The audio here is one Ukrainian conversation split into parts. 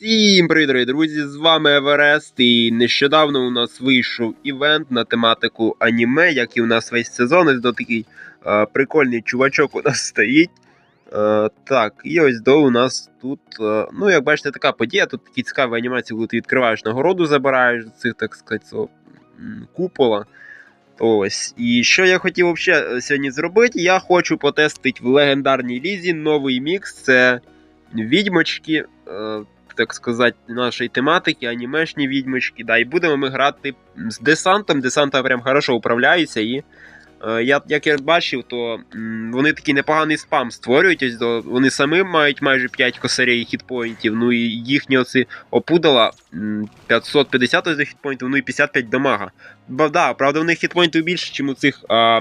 Всім привіт, дорогі друзі! З вами Еверест, і нещодавно у нас вийшов івент на тематику аніме, як і у нас весь сезон. Ось до такий е, прикольний чувачок у нас стоїть. Е, так, і ось до у нас тут, е, ну, як бачите, така подія. Тут такі цікаві анімації, коли ти відкриваєш нагороду, забираєш з цих, так сказати, цього, купола. Ось. І що я хотів взагалі сьогодні зробити? Я хочу потестити в легендарній лізі новий мікс. Це відьмочки. Е, так сказати, нашої тематики, анімешні відьмочки. Да, і будемо ми грати з десантом. Десанта прям хорошо управляється. І е, я, як я бачив, то м, вони такий непоганий спам створюють. Ось, до, вони самі мають майже 5 косарей хітпоінтів. Ну і їхні оці опудала 550 ось до хітпоінтів, ну і 55 дамага. Ба, да, правда, в них хітпоінтів більше, ніж у цих. А,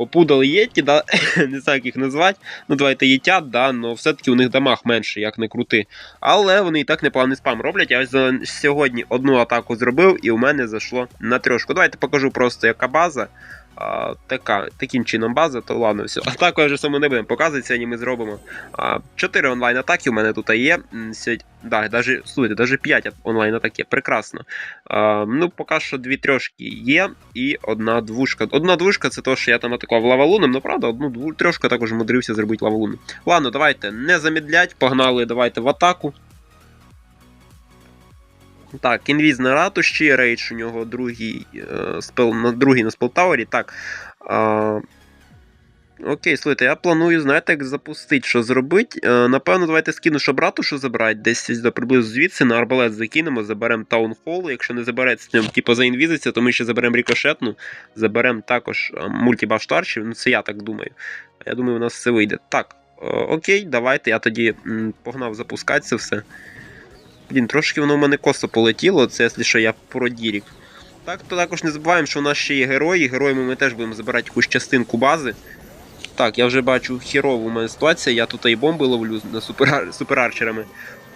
Опудали єті, да? не знаю, як їх назвати. Ну, давайте єтят, да, але все-таки у них дамаг менше, як не крути. Але вони і так непоганий спам роблять. Я ось сьогодні одну атаку зробив, і у мене зайшло на трьошку. Давайте покажу просто, яка база. А, така, таким чином база, то ладно, все. Атаку я вже саме не будемо показувати, сьогодні ми зробимо. А, 4 онлайн атаки у мене тут є. Да, даже, слухайте, навіть 5 онлайн атаки. Прекрасно. А, ну, поки що дві трьошки є, і одна двушка. Одна двушка це то, що я там атакував лавалуном, ну правда, одну трьошку також мудрився зробити лавалуном. Ладно, давайте не замідлять, погнали, давайте в атаку. Так, інвіз на ратуші, рейдж у нього другий, е, спел, на, другий на спелтаурі. Так. А, окей, слухайте, я планую, знаєте, як запустити, що зробити. Е, напевно, давайте скину, щоб ратушу забрати. Десь до приблизно звідси на арбалет закинемо, заберемо таунхол. Якщо не забереться типу заінвізиться, то ми ще заберемо рікошетну, заберемо також е, мультибаштарчів. Ну, це я так думаю. Я думаю, у нас все вийде. Так, е, окей, давайте. Я тоді м, погнав запускати це все. Блін, трошки воно в мене косо полетіло, це якщо що я про дірік. Так, то також не забуваємо, що у нас ще є герої. Героями ми теж будемо забирати якусь частинку бази. Так, я вже бачу хірову у мене ситуація, я тут і бомби ловлю на супер, суперарчерами.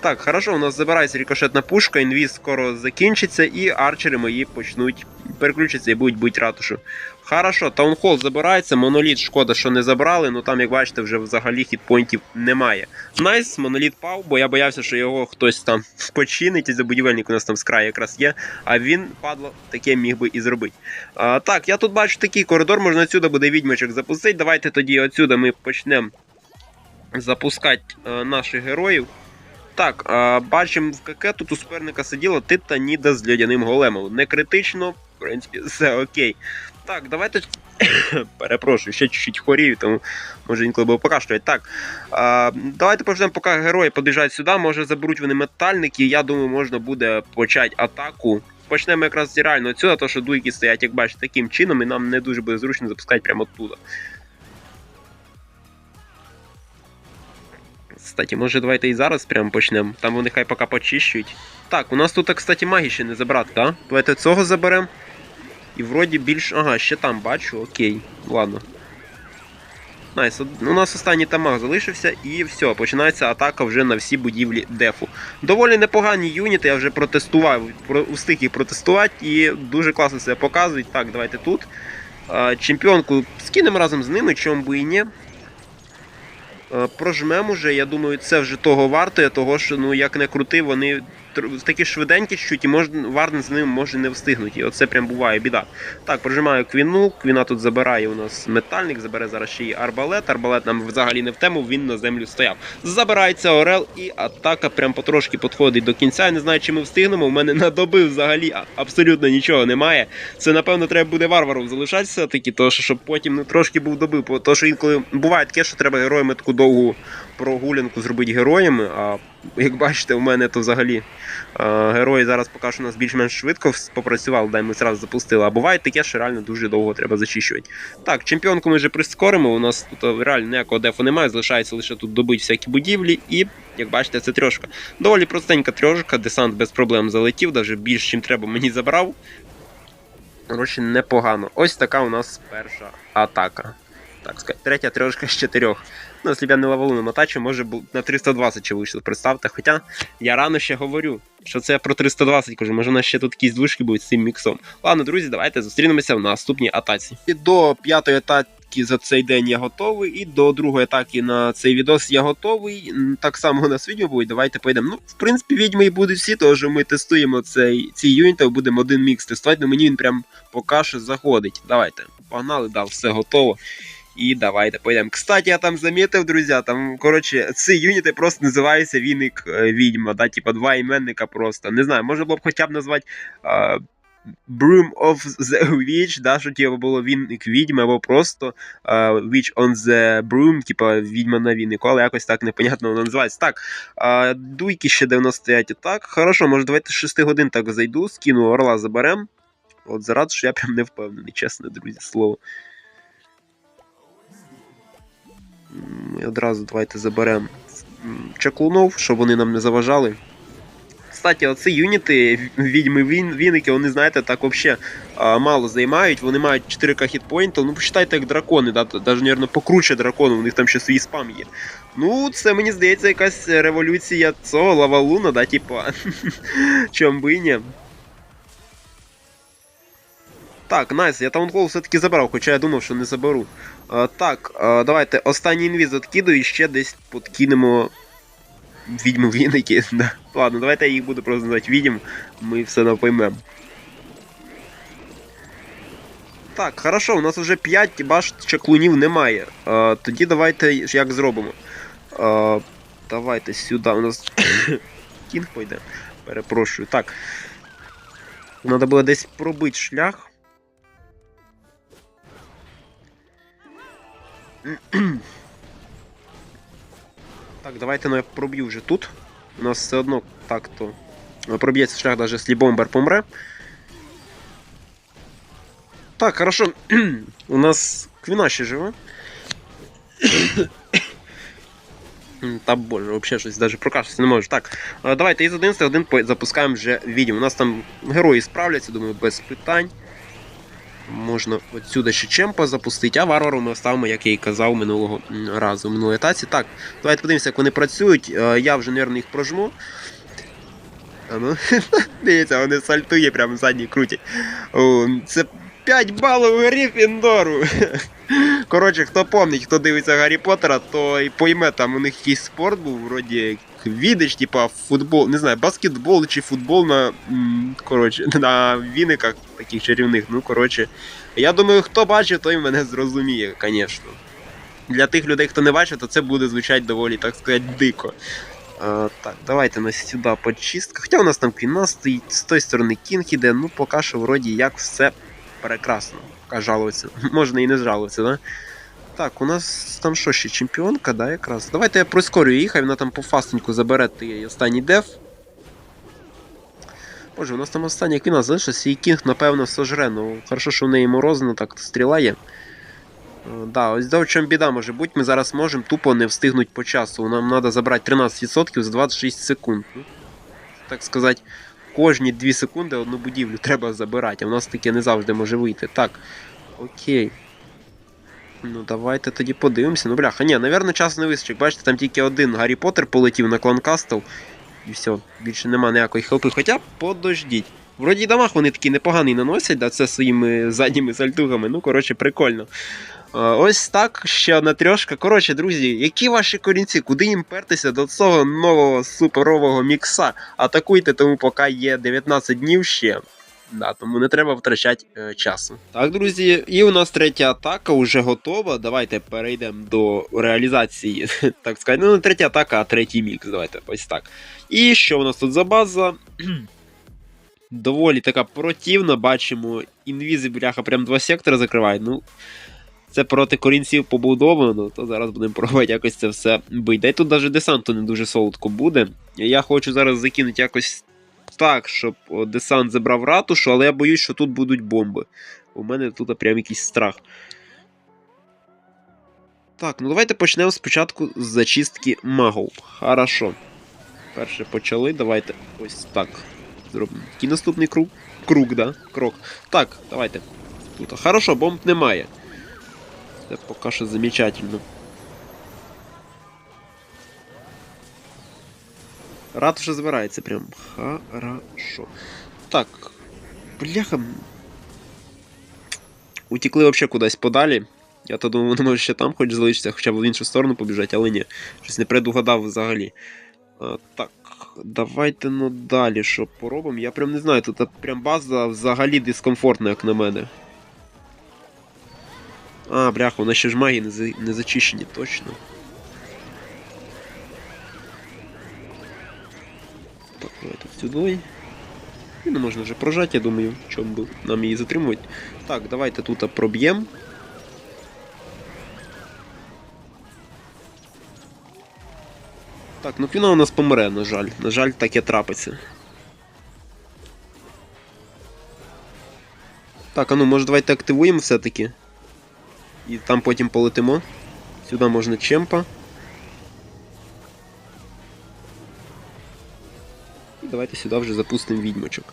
Так, хорошо, у нас забирається рікошетна пушка, інвіз скоро закінчиться, і арчери мої почнуть переключитися і будуть бути ратушу. Хорошо, таунхол забирається, моноліт шкода, що не забрали, ну там, як бачите, вже взагалі хітпойнтів немає. Найс, моноліт пав, бо я боявся, що його хтось там починить, і за будівельник у нас там з краю якраз є, а він, падло, таке міг би і зробити. А, так, я тут бачу такий коридор, можна отсюди буде відьмачок запустити. Давайте тоді отсюди ми почнемо запускати е, наших героїв. Так, бачимо в КК тут у суперника сиділа Титаніда з льодяним големом. Не критично, в принципі, все окей. Так, давайте. Перепрошую, ще чуть-чуть хворію, тому може інколи було покашлювати. Так. А, давайте почнемо, поки герої під'їжджають сюди. Може заберуть вони метальники. Я думаю, можна буде почати атаку. Почнемо якраз реально отсюди, то що дуйки стоять, як бачите, таким чином, і нам не дуже буде зручно запускати прямо оттуда. Кстати, може давайте і зараз прямо почнемо. Там вони хай поки почищують. Так, у нас тут, кстати, магії ще не забрати, так? Давайте цього заберемо. І вроді більш. Ага, ще там бачу, окей. Ладно. Найс, у нас останній тамаг залишився, і все, починається атака вже на всі будівлі дефу. Доволі непогані юніти, я вже протестував, про, встиг їх протестувати і дуже класно себе показують. Так, давайте тут. Чемпіонку скинемо разом з ними, чому би і ні. Е, Прожмемо вже. я думаю, це вже того вартує, того що, ну, як не крути, вони такі швиденькі чуть, і можна, варн з ним може не встигнути. І оце прям буває біда. Так, прожимаю квіну, квіна тут забирає у нас метальник, забере зараз ще й арбалет. Арбалет нам взагалі не в тему, він на землю стояв. Забирається Орел, і атака прям потрошки підходить до кінця. Я не знаю, чи ми встигнемо. У мене на доби взагалі абсолютно нічого немає. Це, напевно, треба буде варваром залишатися таки, то щоб потім ну, трошки був доби. бо То що інколи буває таке, що треба героями таку довгу прогулянку зробити героями. А як бачите, у мене то взагалі е, герої зараз поки що у нас більш-менш швидко попрацювали, дай ми зразу запустили. А буває таке, що реально дуже довго треба зачищувати. Так, чемпіонку ми вже прискоримо. У нас тут е, реально ніякого дефу немає, залишається лише тут добити всякі будівлі, і, як бачите, це трьошка. Доволі простенька трьошка, десант без проблем залетів, навіть більш чим треба мені забрав. Коротше, непогано. Ось така у нас перша атака. Так сказати, третя трьошка з чотирьох. Ну, якщо б я не лавалу мотачу, може бу- на 320 ще вийшло, представте. Хоча я рано ще говорю, що це про 320 кажу, може у нас ще тут якісь двушки будуть з цим міксом. Ладно, друзі, давайте зустрінемося в наступній атаці. І до п'ятої атаки за цей день я готовий, і до другої атаки на цей відос я готовий. Так само у нас відео буде. Давайте поїдемо. Ну, в принципі, відьми і будуть всі, тому що ми тестуємо цей, ці юніти, будемо один мікс тестувати, але мені він прям поки що заходить. Давайте. Погнали, да, все готово. І давайте поїдемо. Кстати, я там замітив, друзі, там, коротше, ці юніти просто називаються Віник е, Відьма, да, типа два іменника просто. Не знаю, можна було б хоча б назвати. е, Broom of the Witch, да, що типу було віник відьми, або просто uh, Witch on the Broom, типа відьма на вінику, але якось так непонятно воно називається. Так, uh, дуйки ще 95 так. Хорошо, може давайте з 6 годин так зайду, скину орла заберем. От зараз, що я прям не впевнений, чесне, друзі, слово. І одразу давайте заберемо чаклунов, щоб вони нам не заважали. Кстати, оці юніти, відьми віники, вони, знаєте, так взагалі мало займають. Вони мають 4к хітпоінтів. Ну, почитайте, як дракони, да, навіть, мабуть, покруче дракону, у них там ще свій спам є. Ну, це мені здається, якась революція цього лавалуна, да, типа. Чом би і ні. Так, найс, я таунхол все-таки забрав, хоча я думав, що не заберу. А, так, а, давайте останній інвіз відкидаю і ще десь подкинемо відьми віники. Да. Ладно, давайте я їх буду просто називати відьм, ми все напоймемо. Так, хорошо, у нас вже 5 башт чаклунів немає. А, тоді давайте як зробимо. А, давайте сюди. У нас кінг пойде. Перепрошую. Так. Треба було десь пробити шлях. Так, давайте ну, я проб'ю вже тут. У нас все одно так-то проб'ється шлях, навіть якщо бомбер помре. Так, хорошо. У нас Квіна ще живе. Та боже, взагалі щось навіть прокашлятися не можу. Так, давайте із 11 один запускаємо вже відео. У нас там герої справляться, думаю, без питань. Можна отсюди ще чемпа запустити, а варвару ми оставимо, як я і казав минулого разу, в минулій етаці. Так, давайте подивимося, як вони працюють. Е, Я вже, мабуть, їх прожму. А ну, дивіться, вони сальтує прямо задні крутять. О, це 5 балів Грифіндору. Коротше, хто помнить, хто дивиться Гаррі Поттера, то і пойме, там у них якийсь спорт був, вроді як типа футбол, не знаю, баскетбол чи футбол на. Коротше, на віниках таких чарівних. Ну, коротше. Я думаю, хто бачив, той мене зрозуміє, звісно. Для тих людей, хто не бачив, то це буде звучати доволі, так сказати, дико. А, так, давайте на сюди почистка. Хоча у нас там квіна стоїть, з тої сторони кінг іде, ну поки що вроді як все прекрасно. Поки жалується. Можна і не жалуватися, да? Так, у нас там що ще чемпіонка, да, якраз. Давайте я прискорю їх, хай вона там по фастеньку забере той останній деф. Боже, у нас там остання квіна залишилася, і кінг, напевно, сожре. Ну, хорошо, що в неї морозно, так стріла є. Е, Да, ось до в чому біда може бути, ми зараз можемо тупо не встигнути по часу. Нам треба забрати 13% за 26 секунд. Ну, так сказати, кожні 2 секунди одну будівлю треба забирати, а в нас таке не завжди може вийти. Так, окей. Ну, давайте тоді подивимося. Ну, бляха, ні, напевно, часу не вистачить. Бачите, там тільки один Гаррі Поттер полетів на клан. І все, більше нема ніякої хелпи. Хоча подождіть. Вроді і дамаг вони такі непогані наносять, да, це своїми задніми сальтугами. Ну, коротше, прикольно. Ось так, ще одна трьошка. Коротше, друзі, які ваші корінці? Куди їм пертися до цього нового суперового мікса? Атакуйте, тому поки є 19 днів ще. Да, тому не треба втрачати е, часу. Так, друзі, і у нас третя атака вже готова. Давайте перейдемо до реалізації. Так сказати, ну не третя атака, а третій мікс. Давайте ось так. І що у нас тут за база? Доволі така противна, бачимо, інвізи, бляха, прям два сектори закривають. Ну, це проти корінців побудовано, то зараз будемо пробувати якось це все бити. Та й тут навіть десанту не дуже солодко буде. Я хочу зараз закинути якось так, щоб десант забрав ратушу, але я боюсь, що тут будуть бомби. У мене тут прям якийсь страх. Так, ну давайте почнемо спочатку з зачистки магов. Хорошо. Перше почали, давайте ось так. Зробимо. Який наступний круг? Круг, да? Крок. Так, давайте. Тут. Хорошо, бомб немає. Це поки що замечательно. Ратуша збирається прям. Хорошо. Так. Бляха. Утекли вообще кудись подалі. Я то думав, вони може ще там хоч залишиться, хоча б в іншу сторону побіжать, але ні. Щось не предугадав взагалі. А, так, давайте ну далі, що поробимо. Я прям не знаю, тут прям база взагалі дискомфортна, як на мене. А, бляха, вона ще ж магії не, за... не зачищені, точно. Так, давайте сюди. І не можна вже прожати, я думаю, чому би нам її затримувати. Так, давайте тут проб'ємо. Так, ну Квіна у нас помре, на жаль. На жаль, таке трапиться. Так, а ну може давайте активуємо все-таки. І там потім полетимо. Сюди можна чемпа. Давайте сюди вже запустимо відьмочок.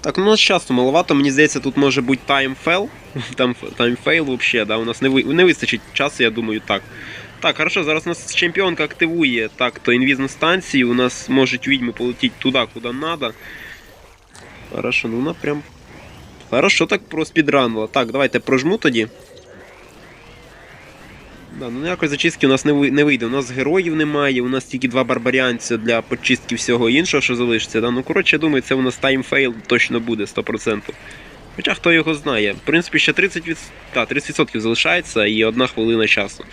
Так, ну у нас часу маловато, мені здається, тут може бути таймфейл. Там таймфейл взагалі, да, у нас не ви... не вистачить часу, я думаю, так. Так, хорошо, зараз у нас чемпіонка активує так, то інвіз на станції, у нас можуть відьми полетіти туди, куди треба. Хорошо, ну вона прям. Хорошо, так проспідранила. Так, давайте прожму тоді. Да, ну ніякої зачистки у нас не не вийде. У нас героїв немає, у нас тільки два барбаріанця для почистки всього іншого, що залишиться. Да? Ну, коротше, я думаю, це у нас таймфейл точно буде 100%. Хоча хто його знає. В принципі, ще 30%, від... та, 30% залишається і одна хвилина часу.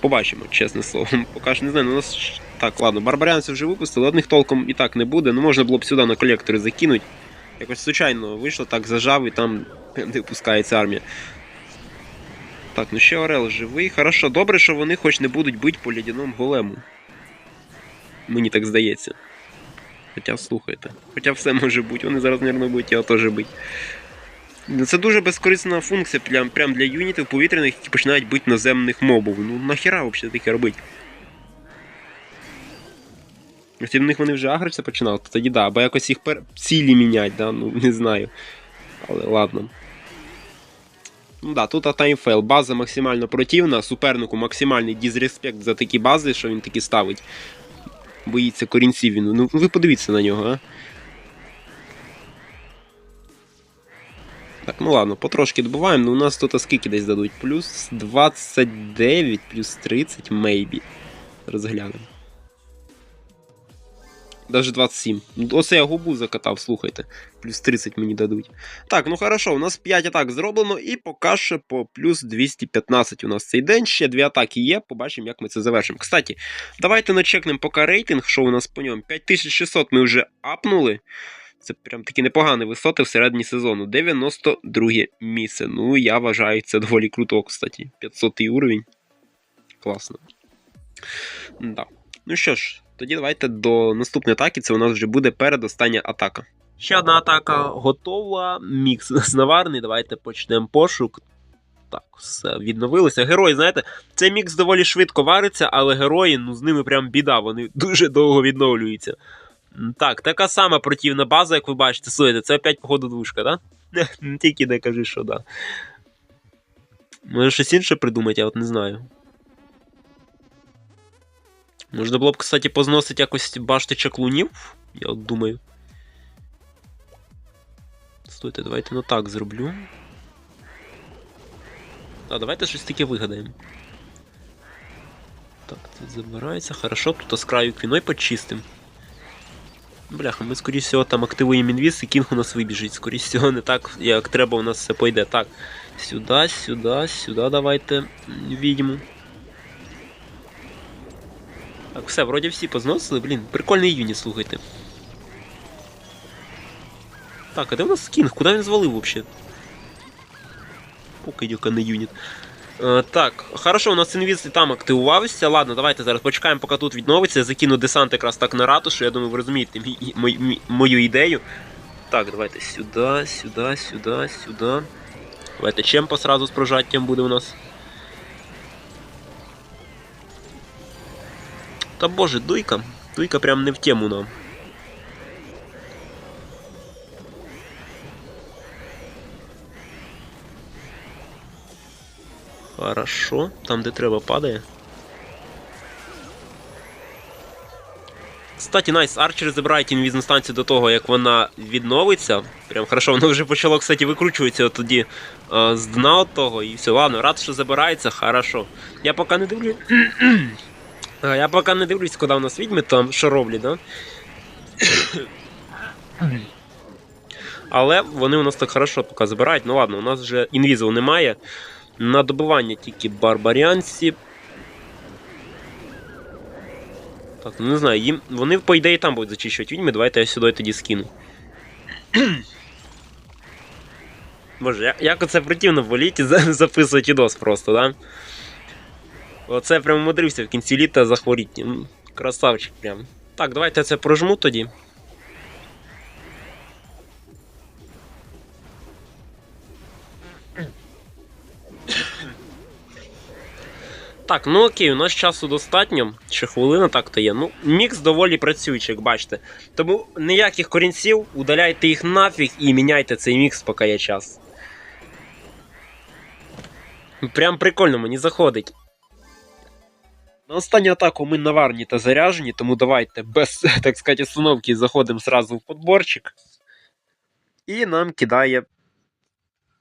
Побачимо, чесне слово. Поки що не знаю, ну, у нас. Так, ладно, барбаріанців вже випустили, одних толком і так не буде. Ну можна було б сюди на колектори закинути. Якось случайно вийшло, так зажав і там не випускається армія. Так, ну ще Орел живий. Хорошо, добре, що вони хоч не будуть бити по лядяному голему. Мені так здається. Хоча слухайте. Хоча все може бути, вони зараз, мабуть, будуть його теж бити. Ну, Це дуже безкорисна функція для, прям для юнітів повітряних, які починають бити наземних мобів. Ну нахіра взагалі таке робити? Якщо в них вони вже агриться починали, то тоді да, або якось їх пер... цілі міняти, да? ну не знаю. Але ладно. Ну да, тут таймфейл. База максимально противна, супернику максимальний дізреспект за такі бази, що він такі ставить. Боїться корінців він. Ну ви подивіться на нього, а. Так, ну ладно, потрошки добуваємо, ну у нас тут скільки десь дадуть? Плюс 29, плюс 30, maybe. Розглянемо. Даже 27. Ну, Оце я губу закатав, слухайте. Плюс 30 мені дадуть. Так, ну хорошо, у нас 5 атак зроблено, і поки що по плюс 215 у нас цей день. Ще 2 атаки є, побачимо, як ми це завершимо. Кстати, давайте начекнемо поки рейтинг, що у нас по ньому. 5600 ми вже апнули. Це прям такі непогані висоти всередині сезону. 92 місце. Ну, я вважаю, це доволі круто, кстати. 500 уровень. Класно. Да. Ну що ж, тоді давайте до наступної атаки. Це у нас вже буде передостання атака. Ще одна атака готова. Мікс наварний. Давайте почнемо пошук. Так, все відновилося. Герої, знаєте, цей мікс доволі швидко вариться, але герої, ну з ними прям біда, вони дуже довго відновлюються. Так, така сама противна база, як ви бачите. Слухайте, це опять походу двушка, да? Тільки не кажи, що да. Може щось інше придумати, я от не знаю. Можна було б, кстати, позносити якось башти чаклунів. Я от думаю. Стойте, давайте ну так зроблю. А, давайте щось таке вигадаємо. Так, це забирається. Хорошо, тут з краю квіною почистим. Бляха, ми скоріш всього там активуємо інвіз і кінг у нас вибіжить. Скоріш всього не так, як треба, у нас все пойде. Так. Сюди, сюди, сюди давайте відьму. Так, все, вроді всі позносили, блін, прикольний юніт, слухайте. Так, а де у нас кінг? Куди він звалив взагалі? Покидьока не юніт. Е, так, хорошо, у нас інвіз і там активувався. Ладно, давайте зараз почекаємо, поки тут відновиться. Я закину десант якраз так на ратушу, я думаю, ви розумієте мій, мій, мій- мою ідею. Так, давайте сюди, сюди, сюди, сюди. Давайте чемпа сразу з прожаттям буде у нас. Та боже, дуйка. Дуйка прям не в тему нам. Хорошо, там де треба падає. Кстати, найс, арчери забирають інвіз на станцію до того, як вона відновиться. Прям хорошо, воно вже почало, кстати, викручуватися тоді з дна от того, і все. Ладно, рад, що забирається, хорошо. Я поки не дивлюсь. Я поки не дивлюсь, куди у нас відьми там що роблять, да? Але вони у нас так хорошо поки забирають. Ну ладно, у нас вже інвізу немає. На добивання тільки барбаріанці. Так, ну не знаю, їм. Вони, по ідеї, там будуть зачищувати відьми, давайте я сюди тоді скину. Боже, як, оце противно в літі записувати відос просто, да? Оце прям умудрився в кінці літа захворіти. Красавчик прям. Так, давайте це прожму тоді. Так, ну окей, у нас часу достатньо. Ще хвилина так то є. Ну, мікс доволі працюючий, як бачите. Тому ніяких корінців, удаляйте їх нафіг і міняйте цей мікс, поки є час. Прям прикольно мені заходить. На останню атаку ми наварні та заряжені, тому давайте без, так сказати, остановки заходимо сразу в подборчик. І нам кидає.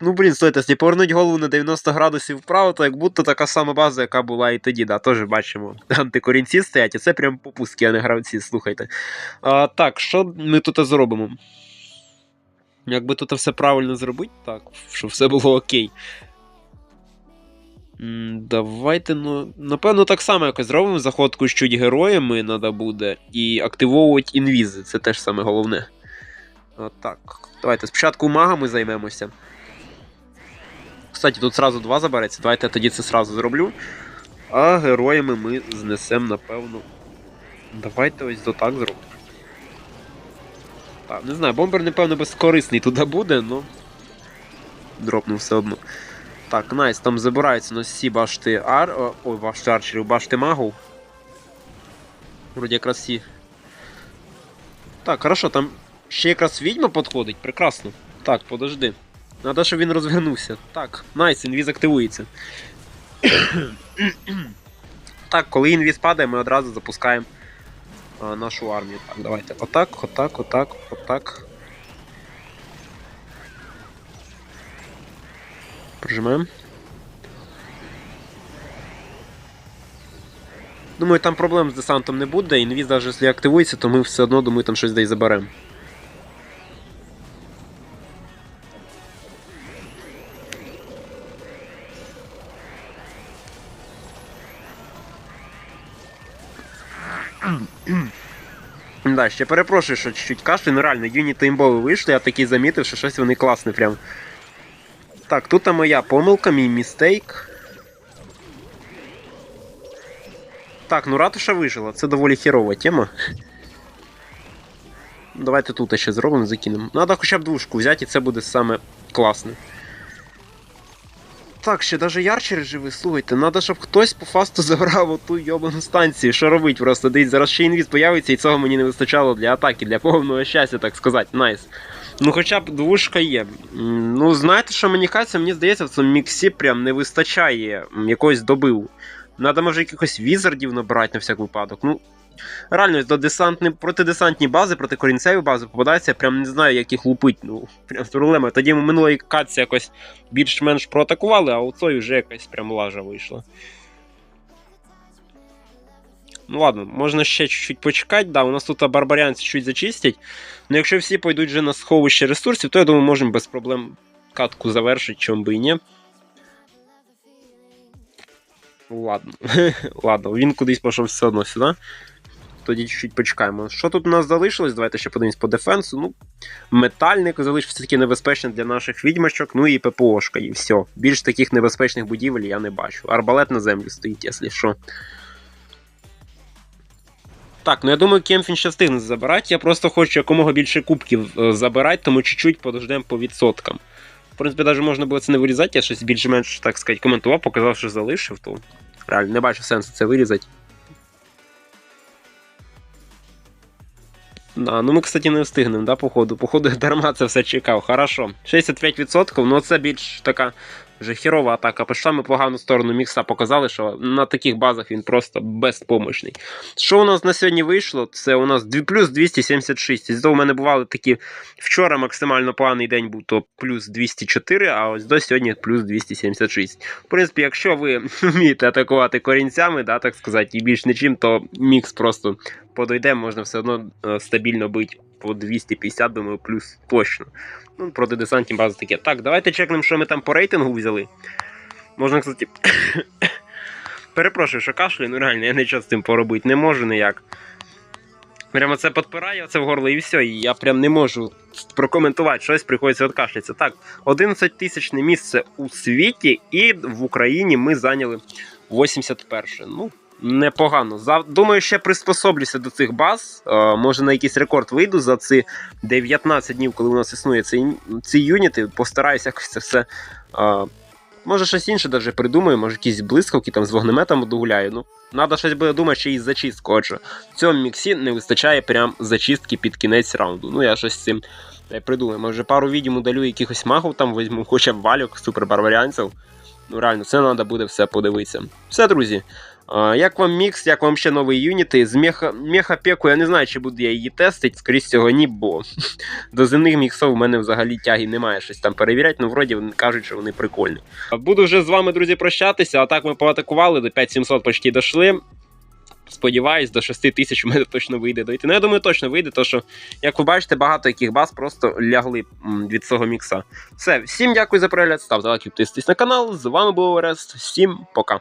Ну, блін, стойте, якщо повернуть голову на 90 градусів вправо, то як будто така сама база, яка була і тоді, да, теж бачимо. Антикорінці стоять, і це прям попустки, а не гравці, слухайте. А, Так, що ми тут зробимо? Якби тут все правильно зробити, так, щоб все було окей. Давайте, ну, напевно, так само якось зробимо. Заходку з героями треба буде. І активовувати інвізи, це теж саме головне. От. Давайте спочатку магами займемося. Кстати, тут сразу два забереться. Давайте я тоді це сразу зроблю. А героями ми знесемо, напевно. Давайте ось до так зробимо. Так, не знаю, бомбер, напевно, безкорисний туди буде, но. Дропнув все одно. Так, найс, там забираються на всі башти ар. Ой, башти арчерів, башти магов. Вроді якраз всі. Так, хорошо, там ще якраз відьма підходить, прекрасно. Так, подожди. Надо, щоб він розвернувся. Так, найс, інвіз активується. так, коли інвіз падає, ми одразу запускаємо а, нашу армію. Так, давайте. Отак, отак, отак, отак. Прижимаємо. Думаю, там проблем з десантом не буде, інвіз навіть якщо активується, то ми все одно, думаю, там щось десь заберемо. Да, ще перепрошую, що чуть-чуть кашлю, ну реально, юніти імбови вийшли, я такий замітив, що щось вони класне прям. Так, тут моя помилка, мій містейк. Так, ну ратуша вижила, це доволі херова тема. Давайте тут ще зробимо, закинемо. Надо хоча б двушку взяти, і це буде саме класне. Так, ще даже ярчери живі, слухайте, надо, щоб хтось по фасту забрав оту йобану станцію. Що робить просто? Дивіться, зараз ще інвіз появиться, і цього мені не вистачало для атаки, для повного щастя, так сказати. Найс. Ну, хоча б двушка є. Ну, знаєте, що мені кажеться, мені здається, в цьому міксі прям не вистачає м, якогось добиву. Надо, може, якихось візардів набрати на всяк випадок. Ну, реально, до десантні, протидесантні бази, проти корінцеві бази попадається, прям не знаю, як їх лупить. Ну, прям проблема. Тоді ми минулої катці якось більш-менш проатакували, а у цій вже якась прям лажа вийшла. Ну ладно, можна ще чуть-чуть почекати. Да, у нас тут барбарянці чуть зачистять. Ну якщо всі пойдуть вже на сховище ресурсів, то я думаю, можемо без проблем катку завершити, чому би і ні. Ладно. Ладно, він кудись пішов все одно сюди. Тоді чуть-чуть почекаємо. Що тут у нас залишилось? Давайте ще подивимось по дефенсу. Ну, метальник залишився такий небезпечний для наших відьмачок, ну і ППОшка, і все. Більш таких небезпечних будівель я не бачу. Арбалет на землі стоїть, якщо що. Так, ну я думаю, Кемфін ще встигне забирати. Я просто хочу якомога більше кубків е, забирати, тому чуть-чуть подождемо по відсоткам. В принципі, навіть можна було це не вирізати, я щось більш-менш, так сказати, коментував, показав, що залишив, то реально не бачу сенсу це вирізати. Да, ну ми, кстати, не встигнемо, да, походу. Походу, дарма це все чекав. Хорошо. 65%, ну це більш така Вже хірова атака пішла, ми погану сторону мікса показали, що на таких базах він просто безпомощний. Що у нас на сьогодні вийшло? Це у нас плюс 276. Із того мене бували такі вчора максимально поганий день був, то плюс 204, а ось до сьогодні плюс 276. В принципі, якщо ви вмієте атакувати корінцями, да, так сказати, і більш нічим, то мікс просто подойде, можна все одно е, стабільно бити по 250, думаю, плюс точно. Ну, проти десантні бази таке. Так, давайте чекнемо, що ми там по рейтингу взяли. Можна, кстати. Перепрошую, що кашлю, ну реально, я нічого з цим поробити не можу ніяк. Прямо це підпирає це в горло і все. І я прям не можу прокоментувати щось, приходиться відкашлятися. Так, 11 тисячне місце у світі, і в Україні ми зайняли 81. Ну, непогано. Думаю, ще приспособлюся до цих баз. Е, може на якийсь рекорд вийду за ці 19 днів, коли у нас існує цей, ці юніти. Постараюся якось це все. Е, може, щось інше даже придумаю, може якісь блискавки там з вогнеметом догуляю. Ну, треба щось буде думати ще й зачистку. Отже, в цьому міксі не вистачає прям зачистки під кінець раунду. Ну, я щось з цим е, придумаю. Може, пару відео удалю якихось магів там візьму, хоча б валюк, супербарваріанців. Ну, реально, це треба буде все подивитися. Все, друзі. Як вам мікс, як вам ще нові юніти? З меха, мехапеку я не знаю, чи буду я її тестити, скоріш всього, ні, бо до земних міксов у мене взагалі тяги немає щось там перевіряти, ну вроді кажуть, що вони прикольні. Буду вже з вами, друзі, прощатися. А так ми поатакували, до 5700 почти дошли. Сподіваюсь, до 6 тисяч у мене точно вийде дойти. Ну, я думаю, точно вийде, тому що, як ви бачите, багато яких баз просто лягли від цього мікса. Все, всім дякую за перегляд, ставте лайк, підписуйтесь на канал. З вами був Орест. Всім пока.